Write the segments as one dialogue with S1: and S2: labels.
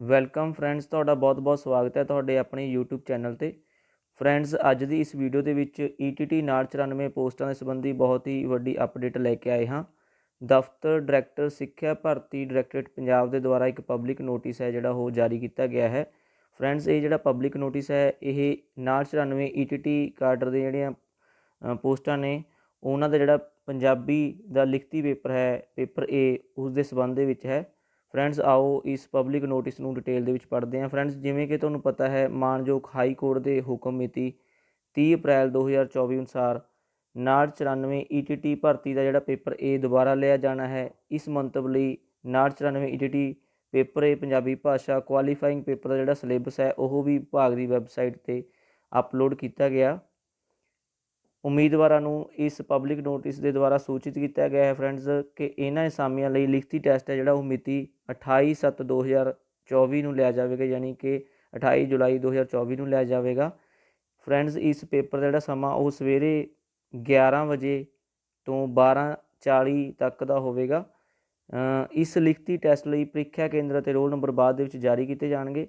S1: Welcome friends ਤੁਹਾਡਾ ਬਹੁਤ-ਬਹੁਤ ਸਵਾਗਤ ਹੈ ਤੁਹਾਡੇ ਆਪਣੇ YouTube ਚੈਨਲ ਤੇ। ਫਰੈਂਡਸ ਅੱਜ ਦੀ ਇਸ ਵੀਡੀਓ ਦੇ ਵਿੱਚ ETT 994 ਪੋਸਟਾਂ ਦੇ ਸੰਬੰਧੀ ਬਹੁਤ ਹੀ ਵੱਡੀ ਅਪਡੇਟ ਲੈ ਕੇ ਆਏ ਹਾਂ। ਦਫ਼ਤਰ ਡਾਇਰੈਕਟਰ ਸਿੱਖਿਆ ਭਰਤੀ ਡਾਇਰੈਕਟਰੇਟ ਪੰਜਾਬ ਦੇ ਦੁਆਰਾ ਇੱਕ ਪਬਲਿਕ ਨੋਟਿਸ ਹੈ ਜਿਹੜਾ ਉਹ ਜਾਰੀ ਕੀਤਾ ਗਿਆ ਹੈ। ਫਰੈਂਡਸ ਇਹ ਜਿਹੜਾ ਪਬਲਿਕ ਨੋਟਿਸ ਹੈ, ਇਹ 994 ETT ਕਾਡਰ ਦੇ ਜਿਹੜੀਆਂ ਪੋਸਟਾਂ ਨੇ, ਉਹਨਾਂ ਦਾ ਜਿਹੜਾ ਪੰਜਾਬੀ ਦਾ ਲਿਖਤੀ ਪੇਪਰ ਹੈ, ਪੇਪਰ A ਉਸ ਦੇ ਸੰਬੰਧ ਦੇ ਵਿੱਚ ਹੈ। ਫਰੈਂਡਸ, ਆਓ ਇਸ ਪਬਲਿਕ ਨੋਟਿਸ ਨੂੰ ਡਿਟੇਲ ਦੇ ਵਿੱਚ ਪੜ੍ਹਦੇ ਹਾਂ। ਫਰੈਂਡਸ, ਜਿਵੇਂ ਕਿ ਤੁਹਾਨੂੰ ਪਤਾ ਹੈ, ਮਾਨਯੋਗ ਹਾਈ ਕੋਰਟ ਦੇ ਹੁਕਮ ਮਿਤੀ 30 ਅਪ੍ਰੈਲ 2024 ਅਨੁਸਾਰ 994 ETT ਭਰਤੀ ਦਾ ਜਿਹੜਾ ਪੇਪਰ A ਦੁਬਾਰਾ ਲਿਆ ਜਾਣਾ ਹੈ। ਇਸ ਮੰਤਵ ਲਈ 994 ETT ਪੇਪਰ A ਪੰਜਾਬੀ ਭਾਸ਼ਾ ਕੁਆਲੀਫਾਈਂਗ ਪੇਪਰ ਦਾ ਜਿਹੜਾ ਸਿਲੇਬਸ ਹੈ, ਉਹ ਵੀ ਵਿਭਾਗ ਦੀ ਵੈਬਸਾਈਟ ਤੇ ਅਪਲੋਡ ਕੀਤਾ ਗਿਆ। ਉਮੀਦਵਾਰਾਂ ਨੂੰ ਇਸ ਪਬਲਿਕ ਨੋਟਿਸ ਦੇ ਦੁਆਰਾ ਸੂਚਿਤ ਕੀਤਾ ਗਿਆ ਹੈ ਫਰੈਂਡਸ ਕਿ ਇਹਨਾਂ ਅਸਾਮੀਆਂ ਲਈ ਲਿਖਤੀ ਟੈਸਟ ਹੈ ਜਿਹੜਾ ਉਹ ਮਿਤੀ 28/7/2024 ਨੂੰ ਲਿਆ ਜਾਵੇਗਾ, ਯਾਨੀ ਕਿ 28 ਜੁਲਾਈ 2024 ਨੂੰ ਲਿਆ ਜਾਵੇਗਾ। ਫਰੈਂਡਸ, ਇਸ ਪੇਪਰ ਦਾ ਜਿਹੜਾ ਸਮਾਂ ਉਹ ਸਵੇਰੇ 11 ਵਜੇ ਤੋਂ 12:40 ਤੱਕ ਦਾ ਹੋਵੇਗਾ। ਇਸ ਲਿਖਤੀ ਟੈਸਟ ਲਈ ਪ੍ਰੀਖਿਆ ਕੇਂਦਰ ਅਤੇ ਰੋਲ ਨੰਬਰ ਬਾਅਦ ਦੇ ਵਿੱਚ ਜਾਰੀ ਕੀਤੇ ਜਾਣਗੇ।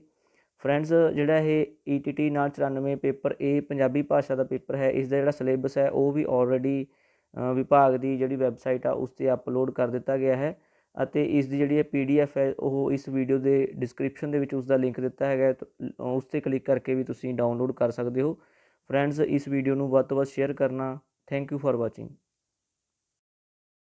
S1: ਫਰੈਂਡਸ ਜਿਹੜਾ ਇਹ ETT 994 ਪੇਪਰ A ਪੰਜਾਬੀ ਭਾਸ਼ਾ ਦਾ ਪੇਪਰ ਹੈ ਇਸ ਦਾ ਜਿਹੜਾ ਸਿਲੇਬਸ ਹੈ, ਉਹ ਵੀ ਆਲਰੇਡੀ ਵਿਭਾਗ ਦੀ ਜਿਹੜੀ ਵੈਬਸਾਈਟ ਆ, ਉਸ ਤੇ ਅਪਲੋਡ ਕਰ ਦਿੱਤਾ ਗਿਆ ਹੈ ਅਤੇ ਇਸ ਦੀ ਜਿਹੜੀ PDF ਹੈ, ਉਹ ਇਸ ਵੀਡੀਓ ਦੇ ਡਿਸਕ੍ਰਿਪਸ਼ਨ ਦੇ ਵਿੱਚ ਉਸ ਦਾ ਲਿੰਕ ਦਿੱਤਾ ਹੈਗਾ ਉਸ ਤੇ ਕਲਿੱਕ ਕਰਕੇ ਵੀ ਤੁਸੀਂ ਡਾਊਨਲੋਡ ਕਰ ਸਕਦੇ ਹੋ। ਫਰੈਂਡਸ ਇਸ ਵੀਡੀਓ ਨੂੰ ਵੱਧ ਤੋਂ ਵੱਧ ਸ਼ੇਅਰ ਕਰਨਾ। Thank you for watching